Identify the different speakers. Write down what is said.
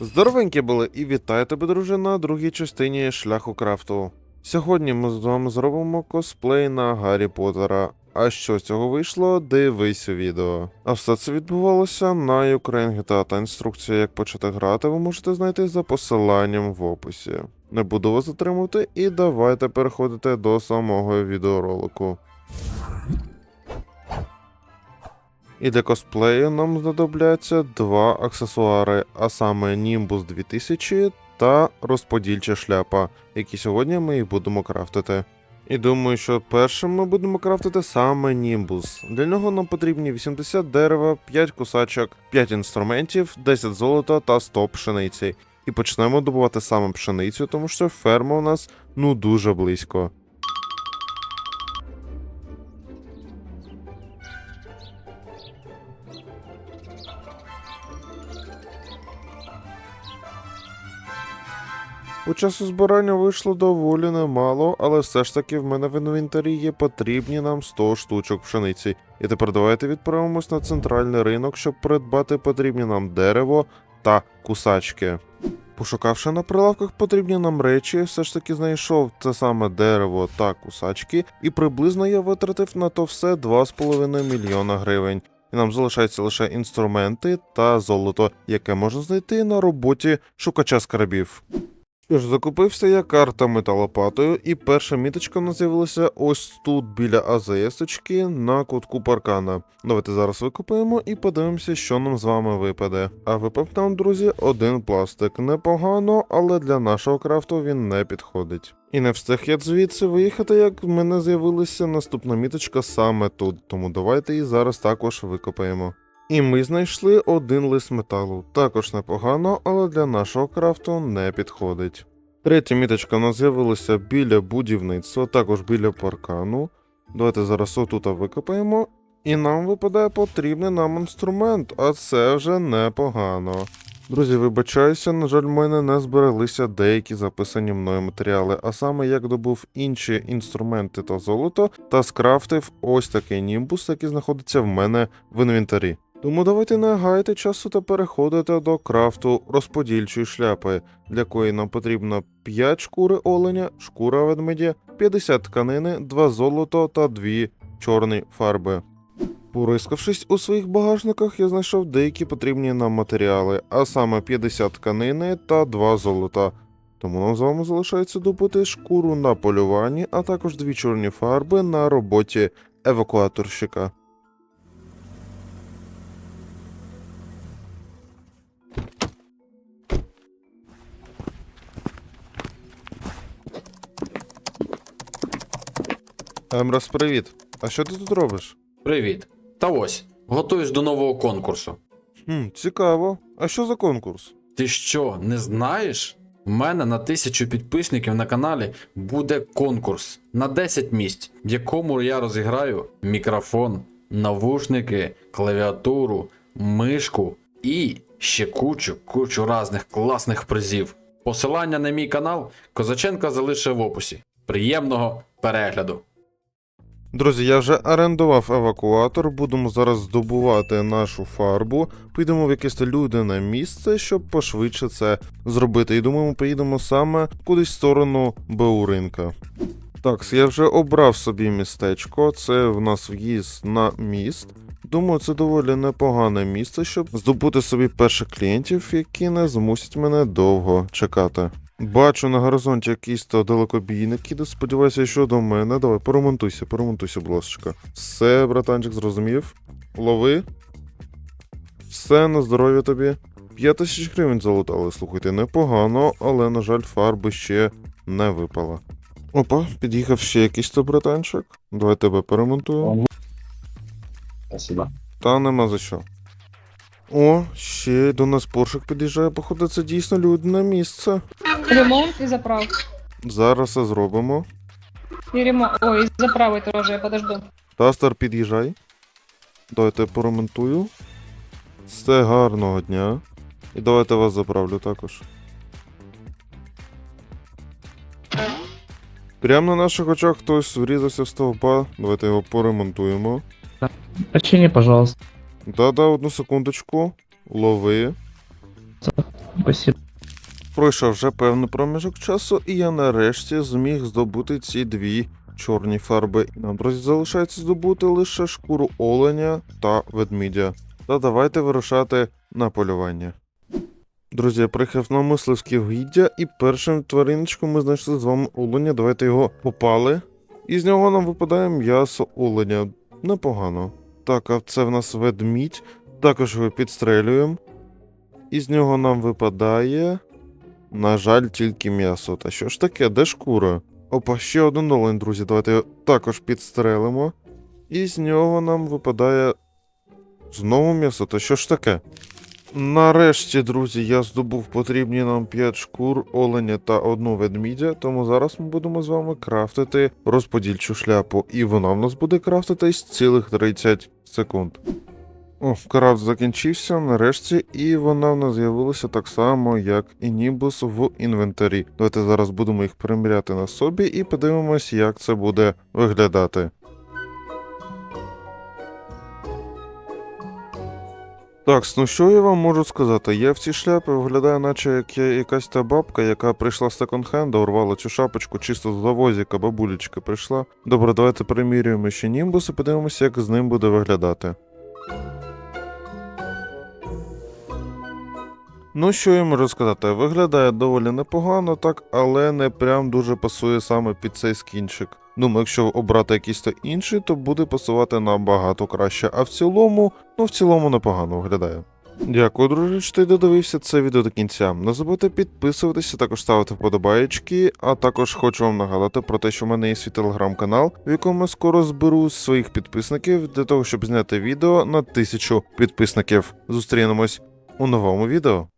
Speaker 1: Здоровенькі були і вітаю тебе, друже, на другій частині шляху крафту. Сьогодні ми з вами зробимо косплей на Гаррі Поттера. А що з цього вийшло, дивись у відео. А все це відбувалося на Ukraine та інструкція, як почати грати, ви можете знайти за посиланням в описі. Не буду вас затримувати і давайте переходити до самого відеоролику. І для косплею нам знадобляться два аксесуари, а саме Nimbus 2000 та розподільча шляпа, які сьогодні ми їх будемо крафтити. І думаю, що першим ми будемо крафтити саме Nimbus. Для нього нам потрібні 80 дерева, 5 кусачок, 5 інструментів, 10 золота та 100 пшениці. І почнемо добувати саме пшеницю, тому що ферма у нас ну дуже близько. У часу збирання вийшло доволі немало, але все ж таки в мене в інвентарі є потрібні нам 100 штучок пшениці. І тепер давайте відправимось на центральний ринок, щоб придбати потрібні нам дерево та кусачки. Пошукавши на прилавках потрібні нам речі, все ж таки знайшов це саме дерево та кусачки, і приблизно я витратив на то все 2,5 мільйона гривень. І нам залишаються лише інструменти та золото, яке можна знайти на роботі шукача скарбів. Що ж, закупився я картами та лопатою, і перша міточка в нас з'явилася ось тут біля АЗС-очки на кутку паркана. Давайте зараз викупаємо і подивимося, що нам з вами випаде. А випав нам, друзі, один пластик. Непогано, але для нашого крафту він не підходить. І не встиг я звідси виїхати, як в мене з'явилася наступна міточка саме тут. Тому давайте її зараз також викопаємо. І ми знайшли один лист металу. Також непогано, але для нашого крафту не підходить. Третя міточка нас з'явилася біля будівництва, також біля паркану. Давайте зараз отут викопаємо. І нам випадає потрібний нам інструмент, а це вже непогано. Друзі, вибачаюся, на жаль, в мене не збереглися деякі записані мною матеріали, а саме як добув інші інструменти та золото, та скрафтив ось такий німбус, який знаходиться в мене в інвентарі. Тому давайте не гаяти часу та переходити до крафту розподільчої шляпи, для якої нам потрібно 5 шкури оленя, шкура ведмедя, 50 тканини, 2 золото та 2 чорні фарби. Порискавшись у своїх багажниках, я знайшов деякі потрібні нам матеріали, а саме 50 тканини та 2 золота. Тому нам з вами залишається добути шкуру на полюванні, а також дві чорні фарби на роботі евакуаторщика. Емрос, привіт. А що ти тут робиш?
Speaker 2: Привіт. Та ось, готуюсь до нового конкурсу.
Speaker 1: Хм, цікаво. А що за конкурс?
Speaker 2: Ти що, не знаєш? У мене на тисячу підписників на каналі буде конкурс на 10 місць, в якому я розіграю мікрофон, навушники, клавіатуру, мишку і ще кучу, кучу різних класних призів. Посилання на мій канал Козаченко залишив в описі. Приємного перегляду!
Speaker 1: Друзі, я вже орендував евакуатор, будемо зараз здобувати нашу фарбу. Підемо в якесь людине місце, щоб пошвидше це зробити. І думаю, ми поїдемо саме кудись в сторону Беуринка. Так, я вже обрав собі містечко. Це в нас в'їзд на міст. Думаю, це доволі непогане місце, щоб здобути собі перших клієнтів, які не змусять мене довго чекати. Бачу на горизонті якийсь то далекобійник, іде, сподіваюся, що до мене. Давай, поремонтуйся, поремонтуйся, будь ласка. Все, братанчик, зрозумів. Лови. Все, на здоров'я тобі. 5 тисяч гривень залутали, слухайте, непогано, але, на жаль, фарби ще не випала. Опа, під'їхав ще якийсь то братанчик. Давай тебе поремонтую.
Speaker 3: Спасибо.
Speaker 1: Та нема за що. О, ще до нас поршик під'їжджає, походу, це дійсно людне місце.
Speaker 4: Ремонт и заправ.
Speaker 1: Зараз це зробимо.
Speaker 4: И ремонт. Ой, и заправы тоже, я подожду.
Speaker 1: Тастер, під'їжджай. Давайте поремонтую. Все гарного дня. І давайте вас заправлю також. Прямо на наших очах хтось врізався в стовпа. Давайте його поремонтуємо.
Speaker 3: Почини, пожалуйста.
Speaker 1: Да-да, одну секундочку. Лови.
Speaker 3: Спасибо.
Speaker 1: Пройшов вже певний проміжок часу, і я нарешті зміг здобути ці дві чорні фарби. Нам, друзі, залишається здобути лише шкуру оленя та ведмідя. Та давайте вирушати на полювання. Друзі, я приїхав на мисливське гіддя, і першим твариночком ми знайшли з вами оленя. Давайте його попали. І з нього нам випадає м'ясо оленя. Непогано. Так, а це в нас ведмідь. Також його підстрелюємо. І з нього нам випадає. На жаль, тільки м'ясо. Та що ж таке, де шкура? Опа, ще один олень, друзі. Давайте його також підстрелимо. І з нього нам випадає знову м'ясо. Та що ж таке? Нарешті, друзі, я здобув потрібні нам 5 шкур, оленя та одну ведмідя, тому зараз ми будемо з вами крафтити розподільчу шляпу, і вона в нас буде крафтитись цілих 30 секунд. О, крафт закінчився нарешті, і вона в нас з'явилася так само, як і Нібус в інвентарі. Давайте зараз будемо їх приміряти на собі і подивимось, як це буде виглядати. Так, ну що я вам можу сказати? Я в цій шляпі виглядаю, наче як я якась та бабка, яка прийшла з секонд-хенда, урвала цю шапочку чисто з завозіка, бабулечка прийшла. Добре, давайте примірюємо ще німбус і подивимося, як з ним буде виглядати. Ну, що я можу сказати? Виглядає доволі непогано, так, але не прям дуже пасує саме під цей скінчик. Думаю, якщо обрати якийсь то інший, то буде пасувати набагато краще. А в цілому, ну в цілому непогано виглядає. Дякую, друже, що ти додивився це відео до кінця. Не забудьте підписуватися, також ставити вподобаєчки, а також хочу вам нагадати про те, що в мене є свій телеграм-канал, в якому я скоро зберу своїх підписників для того, щоб зняти відео на тисячу підписників. Зустрінемось у новому відео.